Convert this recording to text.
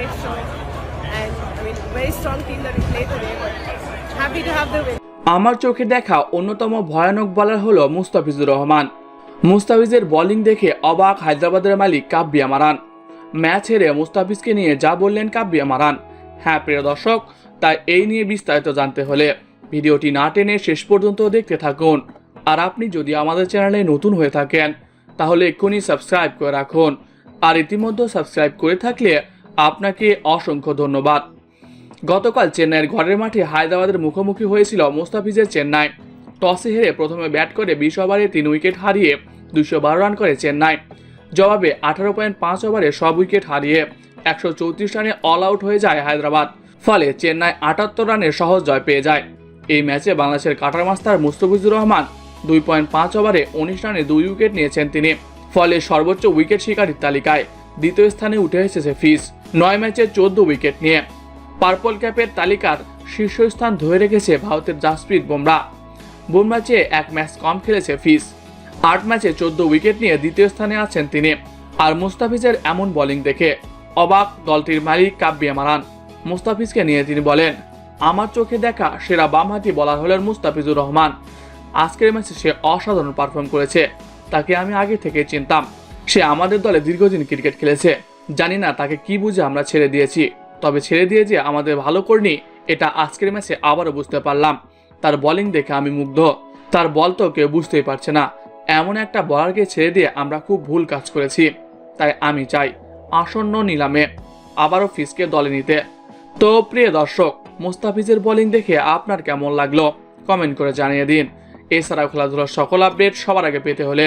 great show. And I mean, very strong team that we played today. But happy to have the win. আমার চোখে দেখা অন্যতম ভয়ানক বলার হলো মুস্তাফিজুর রহমান মুস্তাফিজের বোলিং দেখে অবাক হায়দ্রাবাদের মালিক কাব্বিয়া মারান ম্যাচ হেরে মুস্তাফিজকে নিয়ে যা বললেন কাব্বিয়া মারান হ্যাঁ প্রিয় দর্শক তাই এই নিয়ে বিস্তারিত জানতে হলে ভিডিওটি না টেনে শেষ পর্যন্ত দেখতে থাকুন আর আপনি যদি আমাদের চ্যানেলে নতুন হয়ে থাকেন তাহলে এক্ষুনি সাবস্ক্রাইব করে রাখুন আর ইতিমধ্যে সাবস্ক্রাইব করে থাকলে আপনাকে অসংখ্য ধন্যবাদ। গতকাল চেন্নাইয়ের ঘরের মাঠে হায়দ্রাবাদের মুখোমুখি হয়েছিল মোস্তাফিজের চেন্নাই। টসে হেরে প্রথমে ব্যাট করে বিশ ওভারে তিন উইকেট হারিয়ে দুশো বারো রান করে চেন্নাই। জবাবে আঠারো পয়েন্ট পাঁচ ওভারে সব উইকেট হারিয়ে একশো চৌত্রিশ রানে অল আউট হয়ে যায় হায়দ্রাবাদ। ফলে চেন্নাই আটাত্তর রানের সহজ জয় পেয়ে যায়। এই ম্যাচে বাংলাদেশের কাটার মাস্টার মুস্তাফিজুর রহমান দুই পয়েন্ট পাঁচ ওভারে উনিশ রানে দুই উইকেট নিয়েছেন তিনি। ফলে সর্বোচ্চ উইকেট শিকারীর তালিকায় দ্বিতীয় স্থানে উঠে এসেছে ফিস নয় ম্যাচে চোদ্দ উইকেট নিয়ে। পার্পল ক্যাপের তালিকার শীর্ষস্থান ধরে রেখেছে ভারতের জাসপ্রীত বুমরা। বুমরা চেয়ে এক ম্যাচ কম খেলেছে ফিস আট ম্যাচে চোদ্দ উইকেট নিয়ে দ্বিতীয় স্থানে আছেন তিনি। আর মুস্তাফিজের এমন বোলিং দেখে অবাক দলটির মালিক কাব্যিয়া মারান। মুস্তাফিজকে নিয়ে তিনি বলেন, আমার চোখে দেখা সেরা বামহাতি বলার হলেন মুস্তাফিজুর রহমান। আজকের ম্যাচে সে অসাধারণ পারফর্ম করেছে। তাকে আমি আগে থেকে চিনতাম। সে আমাদের দলে দীর্ঘদিন ক্রিকেট খেলেছে। জানি না তাকে কি বুঝে আমরা ছেড়ে দিয়েছি। তবে ছেড়ে দিয়ে যে আমাদের ভালো করনি এটা আজকের ম্যাচে আবারও বুঝতে পারলাম। তার বলিং দেখে আমি মুগ্ধ। তার বল তো কেউ বুঝতেই পারছে না। এমন একটা বলারকে ছেড়ে দিয়ে আমরা খুব ভুল কাজ করেছি। তাই আমি চাই আসন্ন নিলামে আবারও ফিসকে দলে নিতে। তো প্রিয় দর্শক, মুস্তাফিজের বোলিং দেখে আপনার কেমন লাগল? কমেন্ট করে জানিয়ে দিন। এছাড়াও খেলাধুলার সকল আপডেট সবার আগে পেতে হলে